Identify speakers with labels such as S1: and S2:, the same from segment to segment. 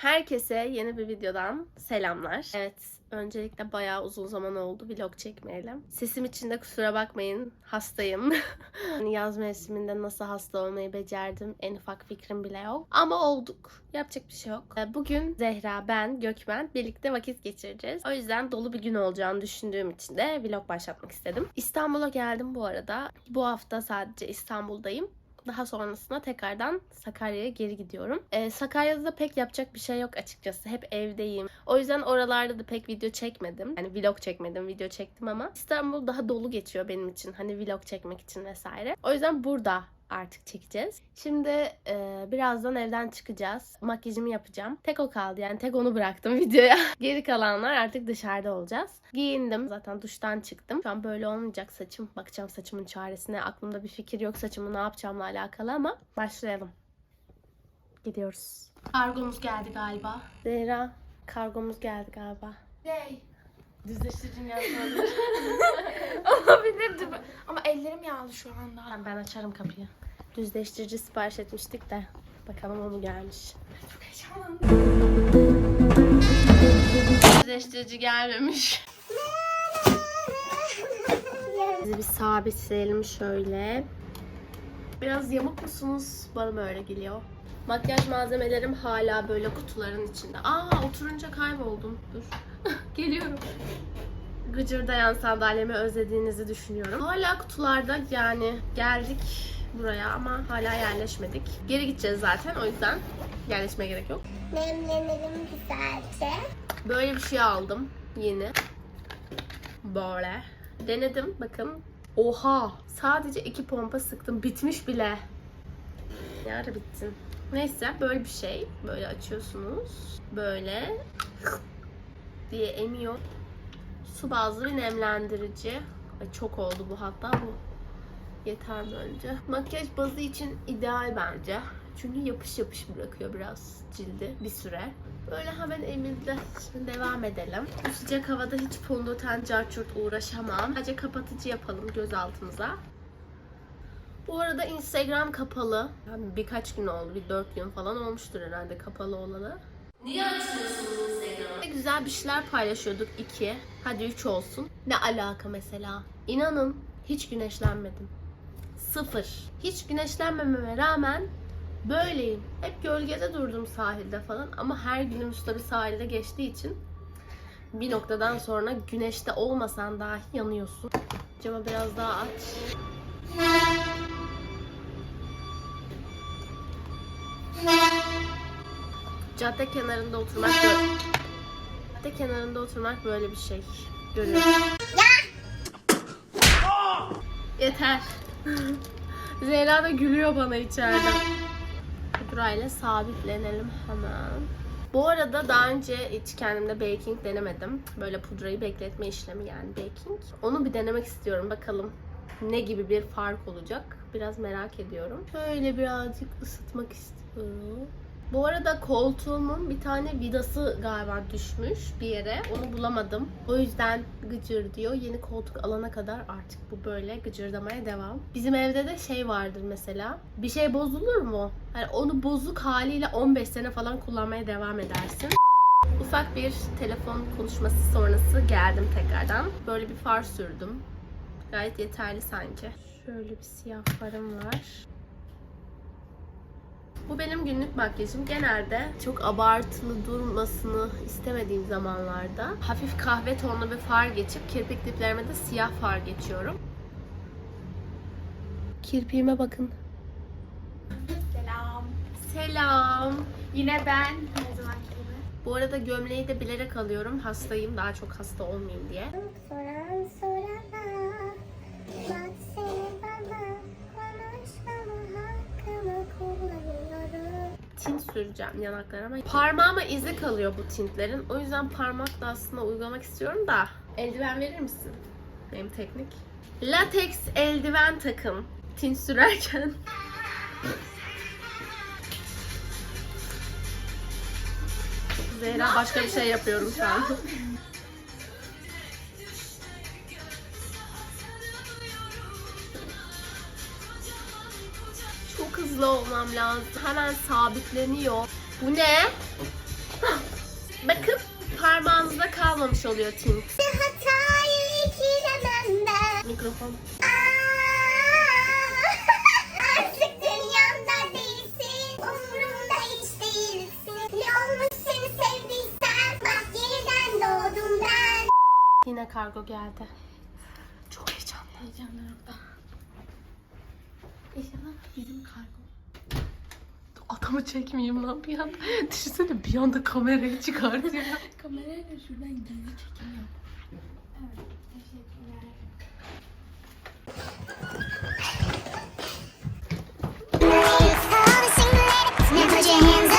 S1: Herkese yeni bir videodan selamlar. Evet, öncelikle bayağı uzun zaman oldu vlog çekmeyelim. Sesim için de kusura bakmayın, hastayım. Hani Yaz mevsiminde nasıl hasta olmayı becerdim en ufak fikrim bile yok. Ama olduk. Yapacak bir şey yok. Ee, Bugün Zehra, ben, Gökmen birlikte vakit geçireceğiz. O yüzden dolu bir gün olacağını düşündüğüm için de vlog başlatmak istedim. İstanbul'a geldim bu arada. Bu hafta sadece İstanbul'dayım. Daha sonrasında tekrardan Sakarya'ya geri gidiyorum. Ee, Sakarya'da da pek yapacak bir şey yok açıkçası. Hep evdeyim. O yüzden oralarda da pek video çekmedim. Yani vlog çekmedim, video çektim ama İstanbul daha dolu geçiyor benim için. Hani vlog çekmek için vesaire. O yüzden burada artık çekeceğiz. Şimdi e, birazdan evden çıkacağız. Makyajımı yapacağım. Tek o kaldı yani tek onu bıraktım videoya. Geri kalanlar artık dışarıda olacağız. Giyindim. Zaten duştan çıktım. Şu an böyle olmayacak saçım. Bakacağım saçımın çaresine. Aklımda bir fikir yok saçımı ne yapacağımla alakalı ama başlayalım. Gidiyoruz. Kargomuz geldi galiba. Zehra, kargomuz geldi galiba.
S2: Ney?
S1: Düzleştiricim yazmadı.
S2: Olabilirdi. Ama ellerim yağlı şu anda.
S1: ben, ben açarım kapıyı. Düzleştirici sipariş etmiştik de. Bakalım o mu gelmiş.
S2: Çok heyecanlandım.
S1: Düzleştirici gelmemiş. Bizi bir sabitleyelim şöyle. Biraz yamuk musunuz? Bana böyle geliyor. Makyaj malzemelerim hala böyle kutuların içinde. Aa oturunca kayboldum. Dur. Geliyorum. Gıcırdayan sandalyemi özlediğinizi düşünüyorum. Hala kutularda yani geldik buraya ama hala yerleşmedik. Geri gideceğiz zaten o yüzden yerleşmeye gerek yok.
S3: Nemlenelim güzelce.
S1: Böyle bir şey aldım yeni. Böyle. Denedim bakın. Oha! Sadece iki pompa sıktım. Bitmiş bile. Ara bittin? Neyse böyle bir şey. Böyle açıyorsunuz. Böyle diye emiyor. Su bazlı bir nemlendirici. Ay çok oldu bu hatta bu. Yeter bence. Makyaj bazı için ideal bence. Çünkü yapış yapış bırakıyor biraz cildi bir süre. Böyle hemen emildi. Şimdi devam edelim. Bu sıcak havada hiç fondöten, carçurt uğraşamam. Sadece kapatıcı yapalım göz altımıza. Bu arada Instagram kapalı. Yani birkaç gün oldu. Bir dört gün falan olmuştur herhalde kapalı olalı. Niye açmıyorsunuz Instagram'ı? Güzel bir şeyler paylaşıyorduk iki. Hadi üç olsun. Ne alaka mesela? İnanın hiç güneşlenmedim. Sıfır. Hiç güneşlenmememe rağmen böyleyim. Hep gölgede durdum sahilde falan ama her günümüz tabii sahilde geçtiği için bir noktadan sonra güneşte olmasan dahi yanıyorsun. Camı biraz daha aç. Cadde kenarında oturmak böyle... Cadde kenarında oturmak böyle bir şey. Görüyorum. Yeter. Zehra da gülüyor bana içeride. Pudrayla sabitlenelim hemen. Bu arada daha önce hiç kendimde baking denemedim. Böyle pudrayı bekletme işlemi yani baking. Onu bir denemek istiyorum. Bakalım ne gibi bir fark olacak. Biraz merak ediyorum. Şöyle birazcık ısıtmak istiyorum. Bu arada koltuğumun bir tane vidası galiba düşmüş bir yere. Onu bulamadım. O yüzden gıcır diyor. Yeni koltuk alana kadar artık bu böyle gıcırdamaya devam. Bizim evde de şey vardır mesela. Bir şey bozulur mu? Yani onu bozuk haliyle 15 sene falan kullanmaya devam edersin. Ufak bir telefon konuşması sonrası geldim tekrardan. Böyle bir far sürdüm. Gayet yeterli sanki. Şöyle bir siyah farım var. Bu benim günlük makyajım. Genelde çok abartılı durmasını istemediğim zamanlarda hafif kahve tonlu bir far geçip kirpik diplerime de siyah far geçiyorum. Kirpiğime bakın.
S2: Selam.
S1: Selam.
S2: Yine ben. Her zamanki gibi.
S1: Bu arada gömleği de bilerek alıyorum. Hastayım. Daha çok hasta olmayayım diye.
S3: Soran.
S1: Süreceğim yanaklarıma. Parmağıma izi kalıyor bu tintlerin. O yüzden parmakla aslında uygulamak istiyorum da. Eldiven verir misin? Benim teknik. Lateks eldiven takın. Tint sürerken. Zehra başka bir şey yapıyorum şu an. Hızlı olmam lazım. Hemen sabitleniyor. Bu ne? olmamış oluyor Tink.
S3: Hatayı ikilemem ben.
S1: Mikrofon.
S3: Aa, Artık dünyamda değilsin. Umurumda hiç değilsin. Ne olmuş seni sevdiysen. Bak yeniden doğdum ben.
S1: Yine kargo geldi. Çok heyecanlı.
S2: Heyecanlarım. İnşallah bizim kargo.
S1: Adamı çekmeyeyim lan bir anda. Düşünsene bir anda kamerayı çıkartıyor.
S2: Kamerayla şuradan gizli çekim yap. Evet. Teşekkürler.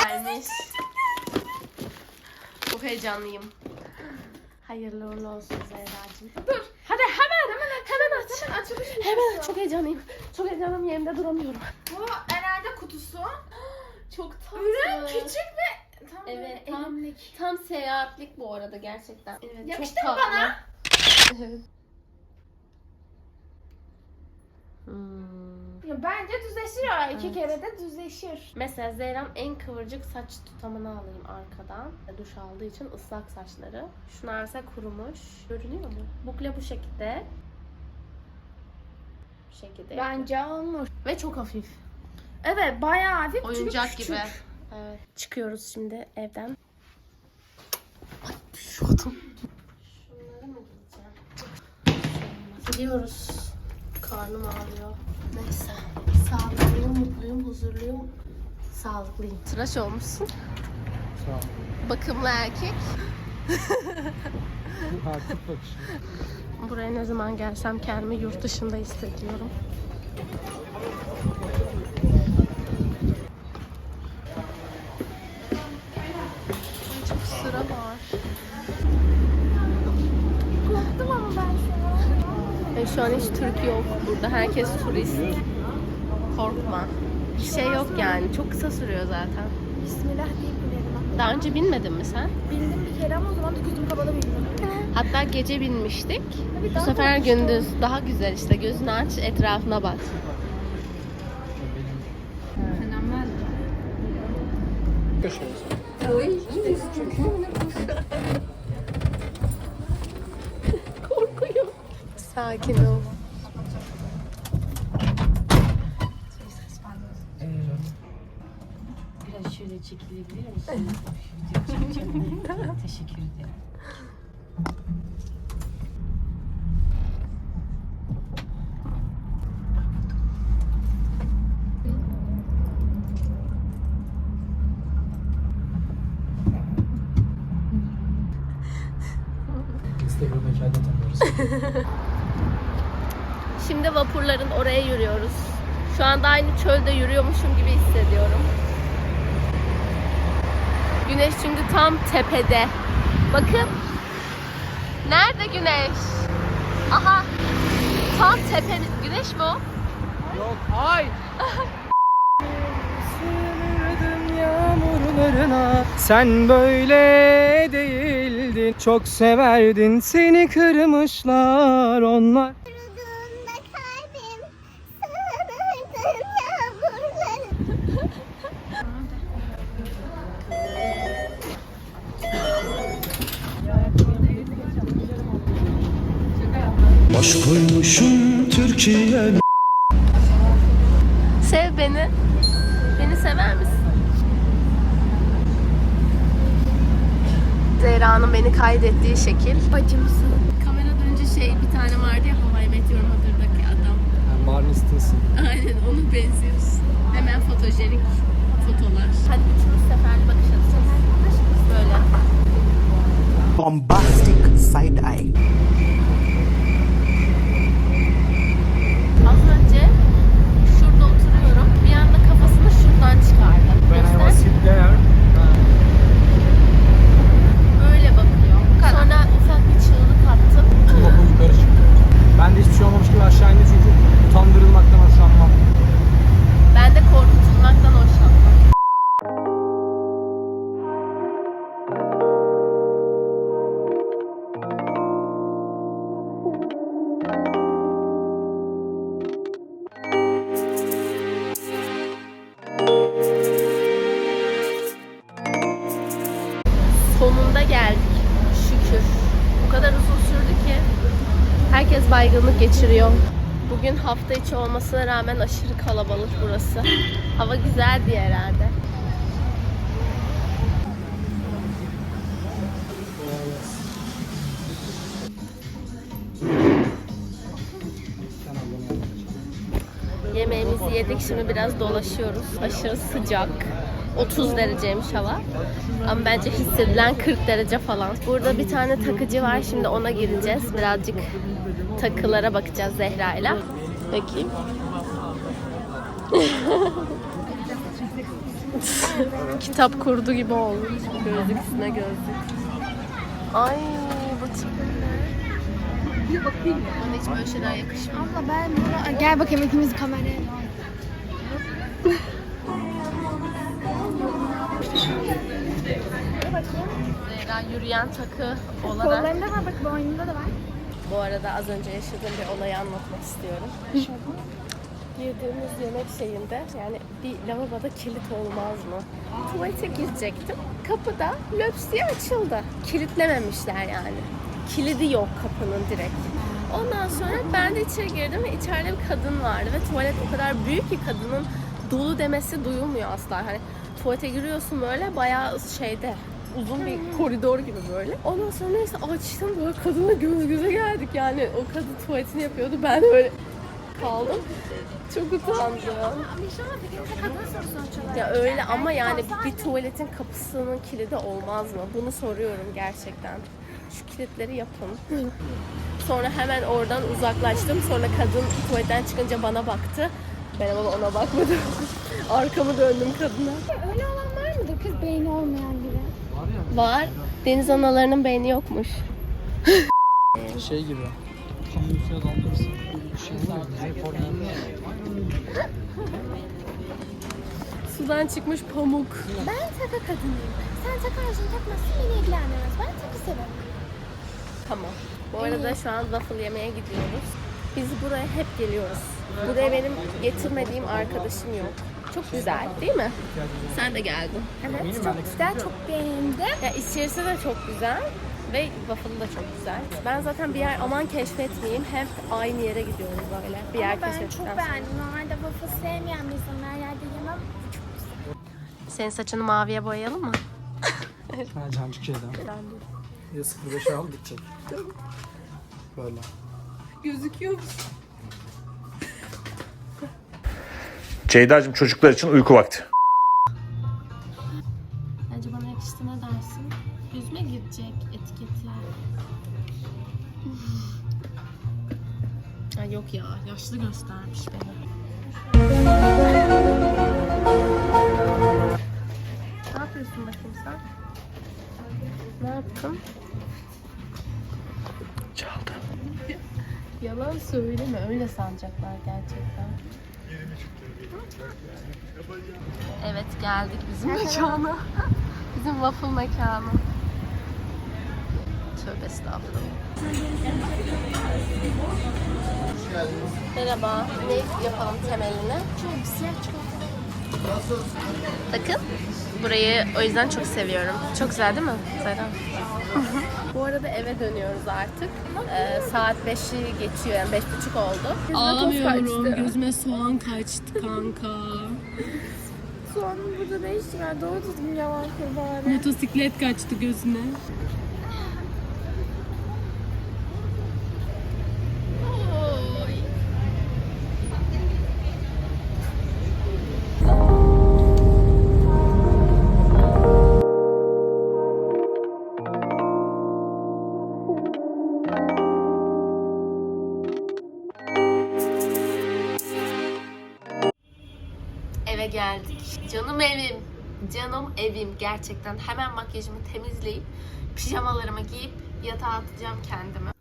S1: Gelmiş. Çok heyecanlıyım. Hayırlı uğurlu olsun Zehra'cığım.
S2: Dur.
S1: Hadi hemen hemen hemen aç.
S2: Hemen açılış
S1: Hemen aç. Çok heyecanlıyım. Çok heyecanlıyım yerimde duramıyorum.
S2: Bu herhalde kutusu.
S1: Çok tatlı.
S2: Ürün küçük ve tam
S1: Evet, tam-
S2: elimlik.
S1: Tam seyahatlik bu arada gerçekten. Evet,
S2: Yakıştı
S1: çok
S2: mı
S1: tatlı.
S2: bana?
S1: Evet. Hmm.
S2: Ya bence düzleşiyor. İki
S1: Evet.
S2: kere de düzleşir.
S1: Mesela Zehra'nın en kıvırcık saç tutamını alayım arkadan. Duş aldığı için ıslak saçları. Şunlar ise kurumuş. Görünüyor mu? Bukle bu şekilde. Bu şekilde.
S2: Bence olmuş.
S1: Ve çok hafif.
S2: Evet bayağı hafif çünkü
S1: Oyuncak
S2: küçük.
S1: gibi. Evet. Çıkıyoruz şimdi evden. Ay düşüyordum. Şunları mı? Gidiyoruz. Karnım ağrıyor. Neyse. Sağlıklıyım, mutluyum, huzurluyum. Sağlıklıyım. Tıraş olmuşsun.
S4: Sağ ol.
S1: Bakımlı erkek. Buraya ne zaman gelsem kendimi yurt dışında hissediyorum. Var.
S2: Korktum ama ben şu an.
S1: Ve şu an hiç Türk yok burada. Herkes turist. Korkma. Bir şey yok yani. Çok kısa sürüyor zaten.
S2: Bismillah deyip binelim.
S1: Daha önce binmedin mi sen?
S2: Bildim bir kere ama o zaman da gözüm kapalı bildim.
S1: Hatta gece binmiştik.
S2: Tabii
S1: Bu sefer gündüz. Daha güzel işte. Gözünü aç, etrafına bak. Korkuyor. Sakin ol.
S5: Biraz şöyle çekilebilir misin? Video çekeceğim. Teşekkür ederim.
S4: Tanıyoruz.
S1: Şimdi vapurların oraya yürüyoruz. Şu anda aynı çölde yürüyormuşum gibi hissediyorum. Güneş çünkü tam tepede. Bakın. Nerede güneş? Aha. Tam tepe. Güneş mi o?
S4: Yok, ay! Sen böyle değildin Çok severdin Seni kırmışlar onlar
S3: Kuruduğunda kalbim sığınırdın yağmurları.
S6: Baş koymuşum Türkiye
S1: Sev beni. Beni sever misin? Zehra'nın beni kaydettiği şekil.
S2: Bacımsın.
S1: Kameradan önce şey bir tane vardı ya Hawaii Meteor Mother'daki adam.
S4: Barney Stinson
S1: Aynen onu benziyoruz. Hemen fotojenik fotolar. Hadi üçümüz seferli bakış atacağız. Böyle.
S6: Bombastic side eye
S1: baygınlık geçiriyor. Bugün hafta içi olmasına rağmen aşırı kalabalık burası. Hava güzel diye herhalde. Yemeğimizi yedik şimdi biraz dolaşıyoruz. Aşırı sıcak. 30 dereceymiş hava. Ama bence hissedilen 40 derece falan. Burada bir tane takıcı var. Şimdi ona gireceğiz. Birazcık takılara bakacağız Zehra'yla. Bakayım. Kitap kurdu gibi olmuş. Gözlük üstüne gözlük. Ay bu tip Bana hiç böyle şeyler yakışmıyor.
S2: Abla ben bunu... Gel bakayım ikimiz kameraya.
S1: Zehra yürüyen takı olarak
S2: Kollarında var bak boynunda da var.
S1: Bu arada az önce yaşadığım bir olayı anlatmak istiyorum. Girdiğimiz yemek şeyinde yani bir lavaboda kilit olmaz mı? Tuvalete girecektim. Kapıda löps diye açıldı. Kilitlememişler yani. Kilidi yok kapının direkt. Ondan sonra ben de içeri girdim ve içeride bir kadın vardı ve tuvalet o kadar büyük ki kadının dolu demesi duyulmuyor asla. Hani tuvalete giriyorsun böyle bayağı şeyde uzun bir koridor gibi böyle. Ondan sonra neyse açtım böyle kadınla göz göze geldik yani o kadın tuvaletini yapıyordu ben böyle kaldım. Çok utandım. Ya öyle ama yani bir tuvaletin kapısının kilidi olmaz mı? Bunu soruyorum gerçekten. Şu kilitleri yapın. Sonra hemen oradan uzaklaştım. Sonra kadın tuvaletten çıkınca bana baktı. Ben ama ona bakmadım. Arkamı döndüm kadına.
S2: Öyle olan var mıdır kız beyni olmayan?
S1: Var. Deniz analarının beyni yokmuş.
S4: Şey gibi. Üstüne daldırırsın. Bir şey.
S1: Sudan çıkmış pamuk.
S2: Ben taka kadınıyım. Sen takarsın takmazsın beni ilgilendirmez. Ben takı severim.
S1: Tamam. Bu arada şu an waffle yemeye gidiyoruz. Biz buraya hep geliyoruz. Buraya benim getirmediğim arkadaşım yok. Çok güzel değil mi? Sen de geldin.
S2: Evet çok güzel çok beğendim.
S1: Ya içerisi de çok güzel ve waffle da çok güzel. Ben zaten bir yer aman keşfetmeyeyim hep aynı yere gidiyoruz böyle. Bir yer
S2: Ama ben
S1: keşfettikten
S2: çok
S1: sonra.
S2: beğendim. Normalde waffle sevmeyen bir insanım. Her yerde yemem.
S1: Senin saçını maviye boyayalım mı?
S4: Ha cancık şeyden. Ya 05'e al gidecek. Böyle.
S7: Ceyda'cığım çocuklar için uyku vakti.
S1: Bence bana yakıştı ne dersin? Yüzme girecek etiketler. Ay yok ya yaşlı göstermiş beni. Ne yapıyorsun bakayım sen? Ne yaptın?
S7: Çaldı.
S1: Yalan söyleme öyle sanacaklar gerçekten. Evet geldik bizim mekana. bizim waffle mekanı. Tövbe estağfurullah. Merhaba. Ne yapalım temeline?
S2: Çok siyah çikolata.
S1: Bakın. Burayı o yüzden çok seviyorum. Çok güzel değil mi? Zehra? Bu arada eve dönüyoruz artık. Ee, saat 5'i geçiyor yani 5.30 oldu.
S2: Ağlamıyorum.
S1: Gözüme soğan kaçtı kanka.
S2: Soğanın burada ne işi var? Doğru düzgün yalan kur bari.
S1: Motosiklet kaçtı gözüne. Geldik. Canım evim. Canım evim gerçekten. Hemen makyajımı temizleyip pijamalarımı giyip yatağa atacağım kendimi.